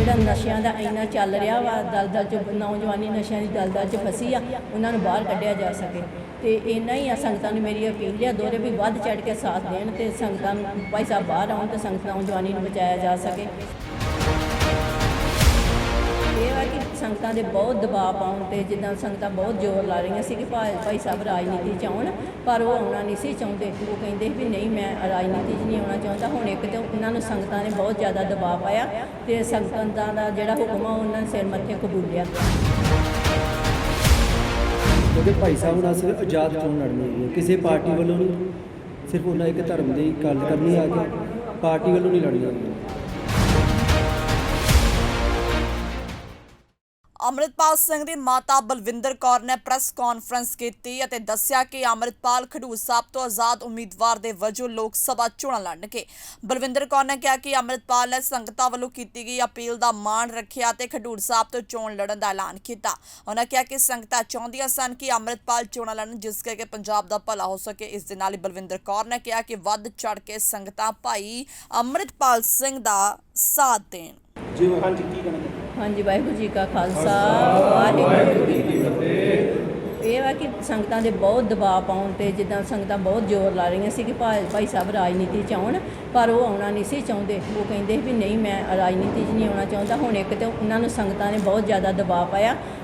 ਜਿਹੜਾ ਨਸ਼ਿਆਂ ਦਾ ਇੰਨਾ ਚੱਲ ਰਿਹਾ ਵਾ, ਦਲਦਲ ਚ ਨੌਜਵਾਨੀ ਨਸ਼ਿਆਂ ਦੀ ਦਲਦਲ ਚ ਫਸੀ ਆ, ਉਹਨਾਂ ਨੂੰ ਬਾਹਰ ਕੱਢਿਆ ਜਾ ਸਕੇ। ਤੇ ਇੰਨਾ ਹੀ ਆ ਸੰਗਤਾਂ ਨੂੰ ਮੇਰੀ ਅਪੀਲ ਆ ਦੋਰੇ ਵੀ ਵੱਧ ਚੜ ਕੇ ਸਾਥ ਦੇਣ ਤੇ ਸੰਗਤਾਂ ਨੂੰ ਭਾਈ ਸਾਹਿਬ ਬਾਹਰ ਆਉਣ ਤੇ ਸੰਗਤ ਨੌਜਵਾਨੀ ਨੂੰ ਬਚਾਇਆ ਜਾ ਸਕੇ। ਇਹ ਵਾ ਕਿ ਸੰਗਤਾਂ ਦੇ ਬਹੁਤ ਦਬਾਅ ਪਾਉਣ ਤੇ ਜਿੱਦਾਂ ਸੰਗਤਾਂ ਬਹੁਤ ਜ਼ੋਰ ਲਾ ਰਹੀਆਂ ਸੀ ਕਿ ਭਾਈ ਭਾਈ ਸਾਹਿਬ ਰਾਜਨੀਤੀ ਚ ਆਉਣ, ਪਰ ਉਹ ਆਉਣਾ ਨਹੀਂ ਸੀ ਚਾਹੁੰਦੇ। ਉਹ ਕਹਿੰਦੇ ਵੀ ਨਹੀਂ, ਮੈਂ ਰਾਜਨੀਤੀ 'ਚ ਨਹੀਂ ਆਉਣਾ ਚਾਹੁੰਦਾ। ਹੁਣ ਇੱਕ ਤੇ ਉਹਨਾਂ ਨੂੰ ਸੰਗਤਾਂ ਨੇ ਬਹੁਤ ਜ਼ਿਆਦਾ ਦਬਾਅ ਪਾਇਆ ਤੇ ਸੰਗਤਾਂ ਦਾ ਜਿਹੜਾ ਹੁਕਮ ਆ, ਉਹਨਾਂ ਨੇ ਸਿਰ ਮੱਥੇ ਕਬੂਲਿਆ। ਕਿਉਂਕਿ ਭਾਈ ਸਾਹਿਬ ਨਾਲ ਸਿਰਫ ਆਜ਼ਾਦ ਚੋਣ ਲੜਨੀ ਹੈ? ਕਿਸੇ ਪਾਰਟੀ ਵੱਲੋਂ ਨਹੀਂ? ਸਿਰਫ ਉਹਨਾਂ ਇੱਕ ਧਰਮ ਦੀ ਗੱਲ ਕਰਨੀ ਆ ਕੇ ਪਾਰਟੀ ਵੱਲੋਂ ਨਹੀਂ ਲੜਨੀ ਅੰਮ੍ਰਿਤਪਾਲ ਸਿੰਘ ਦੀ ਮਾਤਾ ਬਲਵਿੰਦਰ ਕੌਰ ਨੇ ਪ੍ਰੈਸ ਕਾਨਫਰੰਸ ਕੀਤੀ ਅਤੇ ਦੱਸਿਆ ਕਿ ਅੰਮ੍ਰਿਤਪਾਲ ਖਡੂਰ ਸਾਹਿਬ ਤੋਂ ਆਜ਼ਾਦ ਉਮੀਦਵਾਰ ਦੇ ਵਜੋਂ ਲੋਕ ਸਭਾ ਚੋਣਾਂ ਲੜਨਗੇ। ਬਲਵਿੰਦਰ ਕੌਰ ਨੇ ਕਿਹਾ ਕਿ ਅੰਮ੍ਰਿਤਪਾਲ ਨੇ ਸੰਗਤਾਂ ਵੱਲੋਂ ਕੀਤੀ ਗਈ ਅਪੀਲ ਦਾ ਮਾਣ ਰੱਖਿਆ ਤੇ ਖਡੂਰ ਸਾਹਿਬ ਤੋਂ ਚੋਣ ਲੜਨ ਦਾ ਐਲਾਨ ਕੀਤਾ। ਉਹਨਾਂ ਕਿਹਾ ਕਿ ਸੰਗਤਾਂ ਚਾਹੁੰਦੀਆਂ ਸਨ ਕਿ ਅੰਮ੍ਰਿਤਪਾਲ ਚੋਣਾਂ ਲੜਨ, ਜਿਸ ਕਰਕੇ ਪੰਜਾਬ ਦਾ ਭਲਾ ਹੋ ਸਕੇ। ਇਸ ਦੇ ਨਾਲ ਹੀ ਬਲਵਿੰਦਰ ਕੌਰ ਨੇ ਕਿਹਾ ਕਿ ਵੱਧ ਚੜ ਕੇ ਸੰਗਤਾਂ ਭਾਈ ਅੰਮ੍ਰਿਤਪਾਲ ਸਿੰਘ ਦਾ ਸਾਥ ਦੇਣ। ਜੀ ਹਾਂਜੀ ਕੀ ਕਹਿਣਾ ਹਾਂਜੀ, ਵਾਹਿਗੁਰੂ ਜੀ ਕਾ ਖਾਲਸਾ, ਵਾਹਿਗੁਰੂ ਜੀ ਕੀ ਫਤਿਹ। ਇਹ ਵਾ ਕਿ ਸੰਗਤਾਂ ਦੇ ਬਹੁਤ ਦਬਾਅ ਪਾਉਣ ਤੇ ਜਿੱਦਾਂ ਸੰਗਤਾਂ ਬਹੁਤ ਜ਼ੋਰ ਲਾ ਰਹੀਆਂ ਸੀ ਕਿ ਭਾਈ ਭਾਈ ਸਾਹਿਬ ਰਾਜਨੀਤੀ ਚ ਆਉਣ, ਪਰ ਉਹ ਆਉਣਾ ਨਹੀਂ ਸੀ ਚਾਹੁੰਦੇ। ਉਹ ਕਹਿੰਦੇ ਵੀ ਨਹੀਂ, ਮੈਂ ਰਾਜਨੀਤੀ 'ਚ ਨਹੀਂ ਆਉਣਾ ਚਾਹੁੰਦਾ। ਹੁਣ ਇੱਕ ਤੇ ਉਹਨਾਂ ਨੂੰ ਸੰਗਤਾਂ ਨੇ ਬਹੁਤ ਜ਼ਿਆਦਾ ਦਬਾਅ ਪਾਇਆ।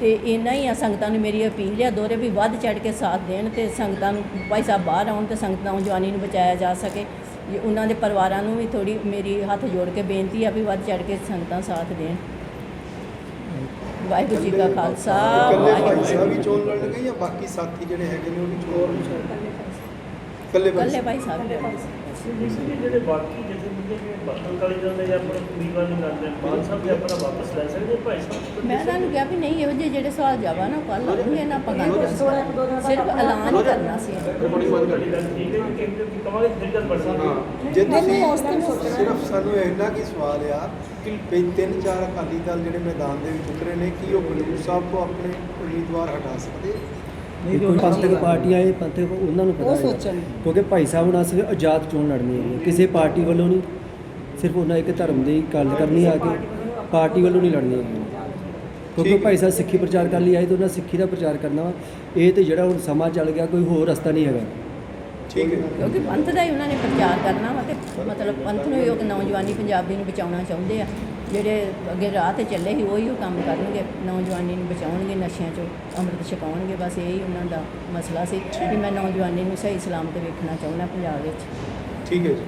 ਤੇ ਇੰਨਾ ਹੀ ਆ ਸੰਗਤਾਂ ਨੂੰ ਮੇਰੀ ਅਪੀਲ ਆ ਦੋਰੇ ਵੀ ਵੱਧ ਚੜ ਕੇ ਸਾਥ ਦੇਣ ਤੇ ਸੰਗਤਾਂ ਨੂੰ ਭਾਈ ਸਾਹਿਬ ਬਾਹਰ ਆਉਣ ਤੇ ਸੰਗਤ ਨੌਜਵਾਨੀ ਨੂੰ ਬਚਾਇਆ ਜਾ ਸਕੇ। ਜੇ ਉਹਨਾਂ ਦੇ ਪਰਿਵਾਰਾਂ ਨੂੰ ਵੀ ਥੋੜੀ ਮੇਰੀ ਹੱਥ ਜੋੜ ਕੇ ਬੇਨਤੀ ਆ ਵੀ ਵੱਧ ਚੜ ਕੇ ਸੰਗਤਾਂ ਸਾਥ ਦੇਣ। ਵਾਹਿਗੁਰੂ ਜੀ ਕਾ ਖਾਲਸਾ ਇਕੱਲੇ ਭਾਈ ਵਾਹਿਗੁਰੂ ਸਾਹਿਬ ਹੀ ਚੋਣ ਲੜਨਗੇ ਜਾਂ ਬਾਕੀ ਸਾਥੀ ਜਿਹੜੇ ਹੈਗੇ ਨੇ ਉਹ ਵੀ ਚੋਣ ਇਕੱਲੇ ਕੱਲੇ ਭਾਈ ਸਾਹਿਬ। ਦੇ ਜਿਹੜੇ ਬਾਕੀ ਜਥੇਬੰਦੀਆਂ ਜਿਵੇਂ ਬਾਦਲ ਕਾਲੀ ਦਲ ਦੇ ਜਾਂ ਆਪਣਾ ਉਮੀਦਵਾਰ ਨਹੀਂ ਕਰਦੇ ਮਾਨ ਸਾਹਿਬ ਦੇ ਆਪਣਾ ਵਾਪਸ ਲੈ ਸਕਦੇ ਭਾਈ ਸਾਹਿਬ? ਮੈਂ ਉਹਨਾਂ ਨੂੰ ਕਿਹਾ ਵੀ ਨਹੀਂ ਇਹੋ ਜਿਹੇ ਜਿਹੜੇ ਸਵਾਲ ਜਾਵਾ ਨਾ ਕੱਲ ਲਾਉਂਗੇ ਨਾ ਕਰਾਂਗੇ। ਸਿਰਫ ਐਲਾਨ ਹੀ ਕਰਨਾ ਸੀ। ਬੜੀ ਮਦਦ ਤੁਹਾਡੀ ਗੱਲ ਠੀਕ ਹੈ ਕਿ ਕਿ ਕਿ ਕਵਾਂਗੇ ਫਿਰ ਗੱਲ ਬਣ ਸਕਦੀ ਹੈ। ਹਾਂ ਜੇ ਤੁਸੀਂ ਸਿਰਫ ਸਾਨੂੰ ਇੰਨਾ ਕੀ ਸਵਾਲ ਆ ਕਿ ਤਿੰਨ ਚਾਰ ਅਕਾਲੀ ਦਲ ਜਿਹੜੇ ਮੈਦਾਨ ਦੇ ਵਿੱਚ ਉਤਰੇ ਨੇ ਕੀ ਉਹ ਬਲੂਰ ਸਾਹਿਬ ਤੋਂ ਆਪਣੇ ਉਮੀਦਵਾਰ ਹਟਾ ਸਕਦੇ? ਦੇਖੋ ਪੰਥਕ ਪਾਰਟੀਆਂ ਇਹ ਪੰਥਕ ਉਹਨਾਂ ਨੂੰ ਪਤਾ ਹੈ ਕਿਉਂਕਿ ਭਾਈ ਸਾਹਿਬ ਨਾਲ ਸਿਰਫ ਆਜ਼ਾਦ ਚੋਣ ਲੜਨੀ ਹੈ ਕਿਸੇ ਪਾਰਟੀ ਵੱਲੋਂ ਨਹੀਂ ਸਿਰਫ ਉਹਨਾਂ ਇੱਕ ਧਰਮ ਦੀ ਗੱਲ ਕਰਨੀ ਆ ਕੇ ਪਾਰਟੀ ਵੱਲੋਂ ਨਹੀਂ ਲੜਨੀ ਹੈ ਕਿਉਂਕਿ। ਭਾਈ ਸਾਹਿਬ ਸਿੱਖੀ ਪ੍ਰਚਾਰ ਕਰਨ ਲਈ ਆਏ ਤੇ ਉਹਨਾਂ ਸਿੱਖੀ ਦਾ ਪ੍ਰਚਾਰ ਕਰਨਾ ਵਾ। ਇਹ ਤੇ ਜਿਹੜਾ ਹੁਣ ਸਮਾਂ ਚੱਲ ਗਿਆ ਕੋਈ ਹੋਰ ਰਸਤਾ ਨਹੀਂ ਹੈਗਾ। ਠੀਕ ਹੈ। ਕਿਉਂਕਿ ਪੰਥ ਦਾ ਹੀ ਉਹਨਾਂ ਨੇ ਪ੍ਰਚਾਰ ਕਰਨਾ ਵਾ ਤੇ ਮਤਲਬ ਪੰਥ ਨੂੰ ਉਹ ਨੌਜਵਾਨੀ ਪੰਜਾਬੀ ਨੂੰ ਬਚਾਉਣਾ ਚਾਹੁੰਦੇ ਆ। ਜਿਹੜੇ ਅੱਗੇ ਰਾਹ ਤੇ ਚੱਲੇ ਸੀ ਉਹੀ ਉਹ ਕੰਮ ਕਰਨਗੇ ਨੌਜਵਾਨੀ ਨੂੰ ਬਚਾਉਣਗੇ ਨਸ਼ਿਆਂ ਚੋਂ ਅੰਮ੍ਰਿਤ ਛਕਾਉਣਗੇ ਬਸ ਇਹੀ ਉਹਨਾਂ ਦਾ ਮਸਲਾ ਸੀ ਕਿ ਮੈਂ ਨੌਜਵਾਨੀ ਨੂੰ ਸਹੀ ਸਲਾਮਤ ਵੇਖਣਾ ਚਾਹੁੰਦਾ ਪੰਜਾਬ ਵਿੱਚ। ਠੀਕ ਹੈ ਜੀ।